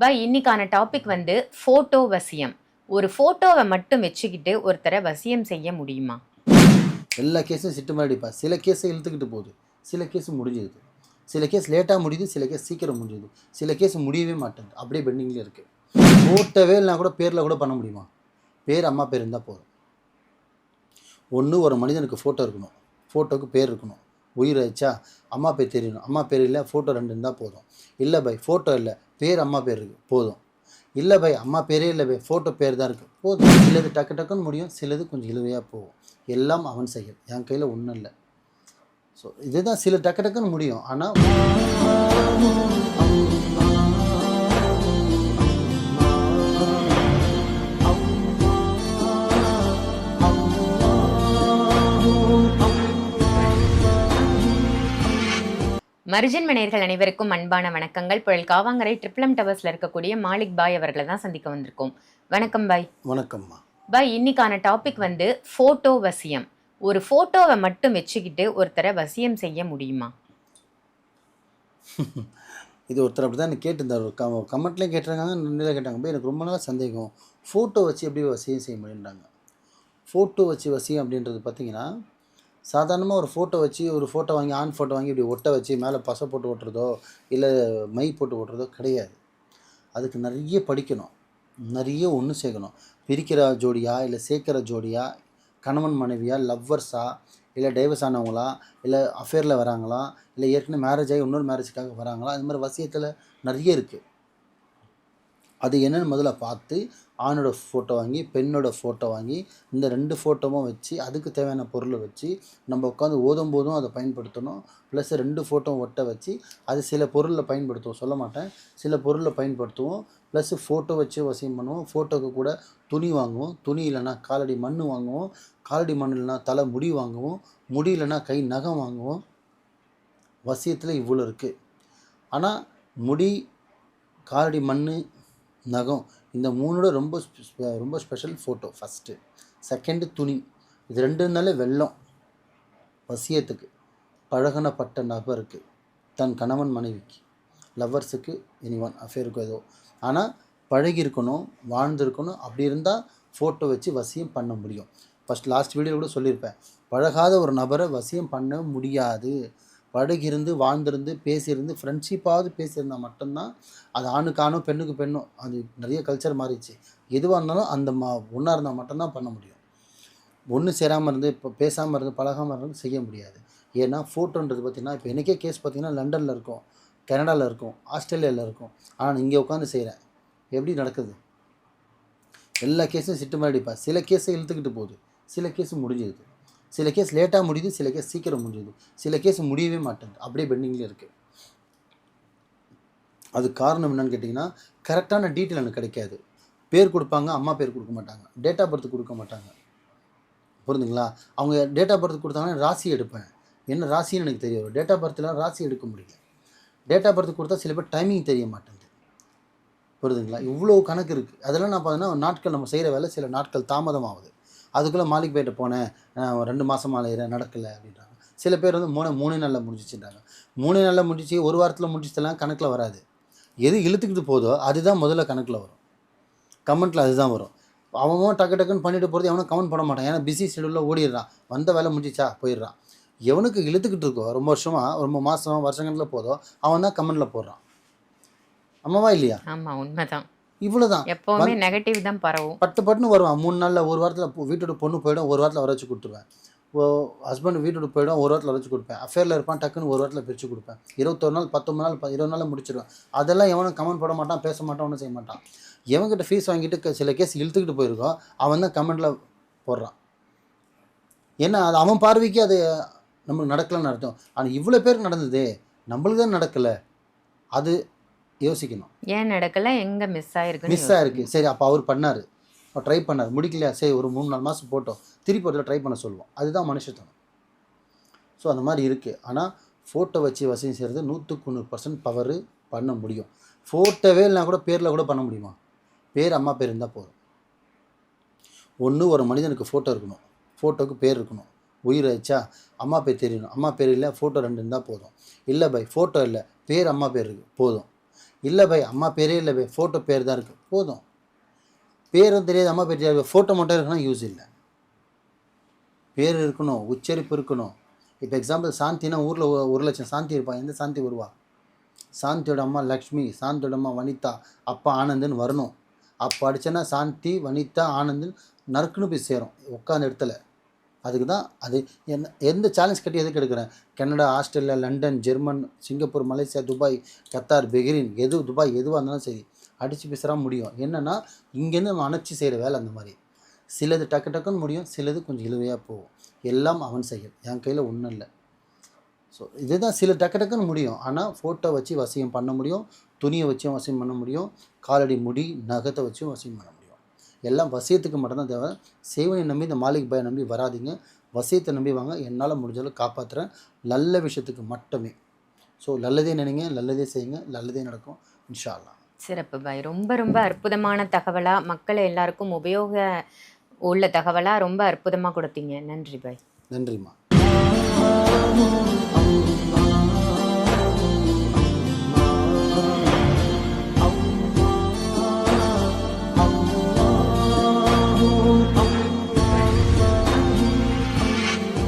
By இன்னைக்கான topic வந்து photo வசியம். ஒரு ஃபோட்டோவை மட்டும் வச்சுக்கிட்டு ஒருத்தரை வசியம் செய்ய முடியுமா? எல்லா கேஸும் சிட்டு மாடிப்பா சில கேஸை இழுத்துக்கிட்டு போகுது. சில கேஸ் முடிஞ்சிருது. சில கேஸ் லேட்டாக முடியுது சில கேஸ் சீக்கிரம் முடிஞ்சுது சில கேஸ் முடியவே மாட்டேங்குது. அப்படியே பெண்டிங்லேயே இருக்குது ஃபோட்டோவே இல்லைனா கூட பேரில் கூட பண்ண முடியுமா? பேர் அம்மா பேர் இருந்தால் போதும். ஒன்று ஒரு மனிதனுக்கு ஃபோட்டோ இருக்கணும். ஃபோட்டோவுக்கு பேர் இருக்கணும். உயிர் ஆயிடுச்சா அம்மா பேர் தெரியணும். அம்மா பேர் இல்லை ஃபோட்டோ ரெண்டு இருந்தால் போதும். இல்லை பை ஃபோட்டோ இல்லை பேர் அம்மா பேர் இருக்குது போதும். இல்லை பை அம்மா பேரே இல்லை பை ஃபோட்டோ பேர் தான் இருக்குது போதும். சிலது டக்கு டக்குன்னு முடியும் சிலது கொஞ்சம் இழுவையாக போகும். எல்லாம் அவன் செயல் என் கையில் ஒன்றும் இல்லை. ஸோ இதுதான் சில டக்கு டக்குன்னு முடியும். ஆனால் மரிஜன் மனையர்கள் அனைவருக்கும் அன்பான வணக்கங்கள். புயல் காவாங்கரை ட்ரிப்ளம் டவர்ஸ்ல இருக்கக்கூடிய மாலிக் பாய் அவர்களை தான் சந்திக்க வந்திருக்கோம். வணக்கம் பாய். வணக்கம்மா. பாய் இன்னைக்கான டாபிக் வந்து ஃபோட்டோ வசியம். ஒரு ஃபோட்டோவை மட்டும் வச்சுக்கிட்டு ஒருத்தரை வசியம் செய்ய முடியுமா? இது ஒருத்தர் அப்படி தான் கேட்டிருந்தார். ஒரு கமெண்ட்லேயும் கேட்டிருக்காங்க நிலையில் கேட்டாங்க. போய் எனக்கு ரொம்ப நாள் சந்தேகம். ஃபோட்டோ வச்சு எப்படி வசியம் செய்ய முடியுன்றாங்க ஃபோட்டோ வச்சு வசியம் அப்படின்றது பார்த்தீங்கன்னா சாதாரணமாக ஒரு ஃபோட்டோ வச்சு ஒரு ஃபோட்டோ வாங்கி ஆண் ஃபோட்டோ வாங்கி இப்படி ஒட்ட வச்சு மேலே பசை போட்டு ஓட்டுறதோ இல்லை மை போட்டு ஓட்டுறதோ கிடையாது. அதுக்கு நிறைய படிக்கணும். நிறைய ஒன்று சேர்க்கணும். பிரிக்கிற ஜோடியா இல்லை சேர்க்கிற ஜோடியா கணவன் மனைவியா லவ்வர்ஸா இல்லை டைவர்ஸ் ஆனவங்களா இல்லை அஃபேரில் வராங்களா இல்லை ஏற்கனவே மேரேஜ் ஆகி இன்னொரு மேரேஜுக்காக வராங்களா அது மாதிரி வசியத்தில் நிறைய இருக்குது அது என்னென்னு முதல்ல பார்த்து ஆணோட ஃபோட்டோ வாங்கி பெண்ணோட ஃபோட்டோ வாங்கி இந்த ரெண்டு ஃபோட்டோவும் வச்சு அதுக்கு தேவையான பொருளை வச்சு நம்ம உட்காந்து ஓதும் போதும் அதை பயன்படுத்தணும். ப்ளஸ் ரெண்டு ஃபோட்டோவும் ஒட்ட வச்சு அது சில பொருளில் பயன்படுத்துவோம். சொல்ல மாட்டேன். சில பொருளில் பயன்படுத்துவோம். ப்ளஸ் ஃபோட்டோ வச்சு வசியம் பண்ணுவோம். ஃபோட்டோக்கு கூட துணி வாங்குவோம். துணி இல்லைன்னா காலடி மண் வாங்குவோம். காலடி மண் இல்லைன்னா தலை முடி வாங்குவோம். முடி இல்லைன்னா கை நகம் வாங்குவோம். வசியத்தில் இவ்வளோ இருக்குது ஆனால் முடி காலடி மண் நகம். இந்த மூணோட ரொம்ப ரொம்ப ஸ்பெஷல் ஃபோட்டோ ஃபஸ்ட்டு செகண்டு துணி. இது ரெண்டு இருந்தாலே வெள்ளம். வசியத்துக்கு. பழகனப்பட்ட நபருக்கு. தன் கணவன் மனைவிக்கு. லவ்வர்ஸுக்கு எனி ஒன் அஃபேருக்கு ஏதோ. ஆனால் பழகியிருக்கணும் வாழ்ந்திருக்கணும். அப்படி இருந்தால் ஃபோட்டோ வச்சு வசியம் பண்ண முடியும். ஃபஸ்ட் லாஸ்ட் வீடியோ கூட சொல்லியிருப்பேன். பழகாத ஒரு நபரை வசியம் பண்ண முடியாது. படுகிருந்து வாழ்ந்திருந்து பேசியிருந்து ஃப்ரெண்ட்ஷிப்பாவது பேசியிருந்தால் மட்டும்தான் அது ஆணுக்கானோ பெண்ணுக்கு பெண்ணும் அது நிறைய கல்ச்சர் மாறிடுச்சு. எதுவாக இருந்தாலும் அந்த மா ஒன்றா இருந்தால் மட்டும்தான் பண்ண முடியும். ஒன்று சேராமல் இருந்து இப்போ பேசாமல் இருந்து பழகாமல் இருந்து செய்ய முடியாது. ஏன்னா ஃபோட்டோன்றது பார்த்திங்கன்னா இப்போ எனக்கே கேஸ் பார்த்திங்கன்னா லண்டனில் இருக்கும் கனடாவில் இருக்கும் ஆஸ்திரேலியாவில் இருக்கும். ஆனால் இங்கே உட்காந்து செய்கிறேன் எப்படி நடக்குது? எல்லா கேஸும் சிட்டு மாதிரி அடிப்பா சில கேஸை இழுத்துக்கிட்டு போகுது. சில கேஸ் முடிஞ்சிருது. சில கேஸ் லேட்டாக முடியுது சில கேஸ் சீக்கிரம் முடிஞ்சுது சில கேஸ் முடியவே மாட்டேங்குது. அப்படியே பெண்டிங்லேயே இருக்குது அது காரணம் என்னன்னு கேட்டிங்கன்னா கரெக்டான டீட்டெயில் எனக்கு கிடைக்காது. பேர் கொடுப்பாங்க அம்மா பேர் கொடுக்க மாட்டாங்க. டேட் ஆஃப் பர்த் கொடுக்க மாட்டாங்க. புரிஞ்சுங்களா? அவங்க டேட் ஆஃப் பர்த் கொடுத்தாங்கன்னா ராசி எடுப்பேன். என்ன ராசின்னு எனக்கு தெரியும் டேட் ஆஃப் பர்த்லாம் ராசி எடுக்க முடியல. டேட் ஆஃப் பர்த் கொடுத்தா சில பேர் டைமிங் தெரிய மாட்டேங்குது. புரியுதுங்களா இவ்வளோ கணக்கு இருக்குது அதெல்லாம் நான் பார்த்தீங்கன்னா நாட்கள் நம்ம செய்கிற வேலை சில நாட்கள் தாமதம் அதுக்குள்ளே அதுக்குள்ளே போயிட்டு போனேன். ரெண்டு மாதம் அலையிறேன் நடக்கலை அப்படின்றாங்க. சில பேர் வந்து மூணு மூணு நாளில் முடிஞ்சிச்சுன்றாங்க. மூணு நாளில் முடிச்சு ஒரு வாரத்தில் முடிச்சதெல்லாம் கணக்கில் வராது. எது இழுத்துக்கிட்டு போதோ அதுதான் முதல்ல கணக்கில் வரும். கமெண்ட்டில் அதுதான் வரும். அவனும் டக்கு டக்குன்னு பண்ணிட்டு போகிறது எவனும் கமெண்ட் பண்ண மாட்டான். ஏன்னா பிஸி ஷெடியூலில் ஓடிடுறான். வந்த வேலை முடிஞ்சிச்சா போயிடுறான். எவனுக்கு இழுத்துக்கிட்டு இருக்கோ ரொம்ப வருஷமாக ரொம்ப மாதம் வருஷங்களில் போதோ அவன் தான் கமெண்டில் போடுறான். ஆமாவா இல்லையா? ஆமாம் உண்மைதான். இவ்வளோ தான் எப்பவுமே நெகட்டிவ் தான் பரவும். பட்டு பட்டுன்னு வருவான். மூணு நாளில் ஒரு வாரத்தில் வீட்டோட பொண்ணு போயிடும் ஒரு வாரத்தில் வர வச்சு கொடுத்துருவேன். ஹஸ்பண்ட் வீட்டோட போயிடும் ஒரு வாரத்தில் வர வச்சு கொடுப்பேன். அஃபேரில் இருப்பான் டக்குன்னு ஒரு வாரத்தில் பிரித்து கொடுப்பேன். இருபத்தொரு நாள் பத்தொம்பது நாள் இருபது நாளில் முடிச்சிடுவேன் அதெல்லாம் எவனும் கமெண்ட் போட மாட்டான் பேச மாட்டான் ஒன்றும் செய்ய மாட்டான். எவன்கிட்ட ஃபீஸ் வாங்கிட்டு சில கேஸ் இழுத்துக்கிட்டு போயிருக்கோம் அவன் தான் கமெண்டில் போடுறான். ஏன்னா அது அவன் பார்வைக்கு அது நம்மளுக்கு நடக்கலைன்னு அர்த்தம். ஆனால் இவ்வளோ பேருக்கு நடந்ததே நம்மளுக்கு தான் நடக்கலை. அது யோசிக்கணும். ஏன் நடக்கல? எங்க மிஸ் ஆயிருக்கு மிஸ் ஆயிருக்கு. சரி அப்போ அவர் பண்ணார். ட்ரை பண்ணார். முடிக்கலையா? சரி ஒரு மூணு நாலு மாதம் போட்டோம். திருப்பி ஒரு ட்ரை பண்ண சொல்லுவோம். அதுதான் மனுஷத்தனம். ஸோ அந்த மாதிரி இருக்குது ஆனால் ஃபோட்டோ வச்சு வசதி செய்கிறது நூற்றுக்கு நூறு பர்சன்ட் பவரு பண்ண முடியும். ஃபோட்டோவே இல்லைனா கூட பேரில் கூட பண்ண முடியுமா? பேர் அம்மா பேர் இருந்தால் போதும். ஒன்று ஒரு மனிதனுக்கு ஃபோட்டோ இருக்கணும். ஃபோட்டோக்கு பேர் இருக்கணும். உயிர் ஆயிடுச்சா அம்மா பேர் தெரியணும். அம்மா பேர் இல்லை ஃபோட்டோ ரெண்டு இருந்தால் போதும். இல்லை பை ஃபோட்டோ இல்லை பேர் அம்மா பேர் இருக்கு. போதும். இல்லை பை அம்மா பேரே இல்லை பை ஃபோட்டோ பேர் தான் இருக்குது போதும். பேரும் தெரியாது அம்மா பேர் தெரியாது. ஃபோட்டோ மட்டும் இருக்குன்னா யூஸ் இல்லை. பேர் இருக்கணும் உச்சரிப்பு இருக்கணும். இப்போ எக்ஸாம்பிள் சாந்தினா ஊரில் ஒரு லட்சம் சாந்தி இருப்பான். எந்த சாந்தி வருவா? சாந்தியோட அம்மா லக்ஷ்மி சாந்தியோட அம்மா வனிதா அப்பா ஆனந்துன்னு வரணும். அப்போ அடிச்சேன்னா சாந்தி வனிதா ஆனந்துன்னு நறுக்குன்னு போய் சேரும். உட்காந்த இடத்துல. அதுக்கு தான் அது என்ன எந்த சேலஞ்ச் கட்டி எதுக்கு எடுக்கிறேன்? Canada Australia London German Singapore Malaysia Dubai Qatar Bahrain எது துபாய் எதுவாக இருந்தாலும் சரி அடித்து பேசுகிறா முடியும். என்னென்னா இங்கேருந்து நம்ம அணைச்சி செய்கிற வேலை அந்த மாதிரி. சிலது டக்கு டக்குன்னு முடியும் சிலது கொஞ்சம் இழுவையாக போகும். எல்லாம் அவன் செயல் என் கையில் ஒன்றும் இல்லை. ஸோ இதுதான் சில டக்கு டக்குன்னு முடியும். ஆனால் ஃபோட்டோ வச்சு வசியம் பண்ண முடியும் துணியை வச்சும் வசியம் பண்ண முடியும் காலடி முடி நகத்தை வச்சும் வசியம் பண்ண முடியும். எல்லாம் வசியத்துக்கு மட்டும்தான் தேவை. சேவனை நம்பி இந்த மாலிக் பாயை நம்பி வராதீங்க. வசியத்தை நம்பி வாங்க. என்னால் முடிஞ்சாலும் காப்பாற்றுறேன் நல்ல விஷயத்துக்கு மட்டுமே. ஸோ நல்லதே நினைங்க. நல்லதே செய்யுங்க. நல்லதே நடக்கும். இன்ஷா அல்லாஹ் சிறப்பு பாய். ரொம்ப ரொம்ப அற்புதமான தகவலா மக்கள் எல்லாருக்கும் உபயோக உள்ள தகவலா ரொம்ப அற்புதமா கொடுத்தீங்க. நன்றி பாய். நன்றிம்மா.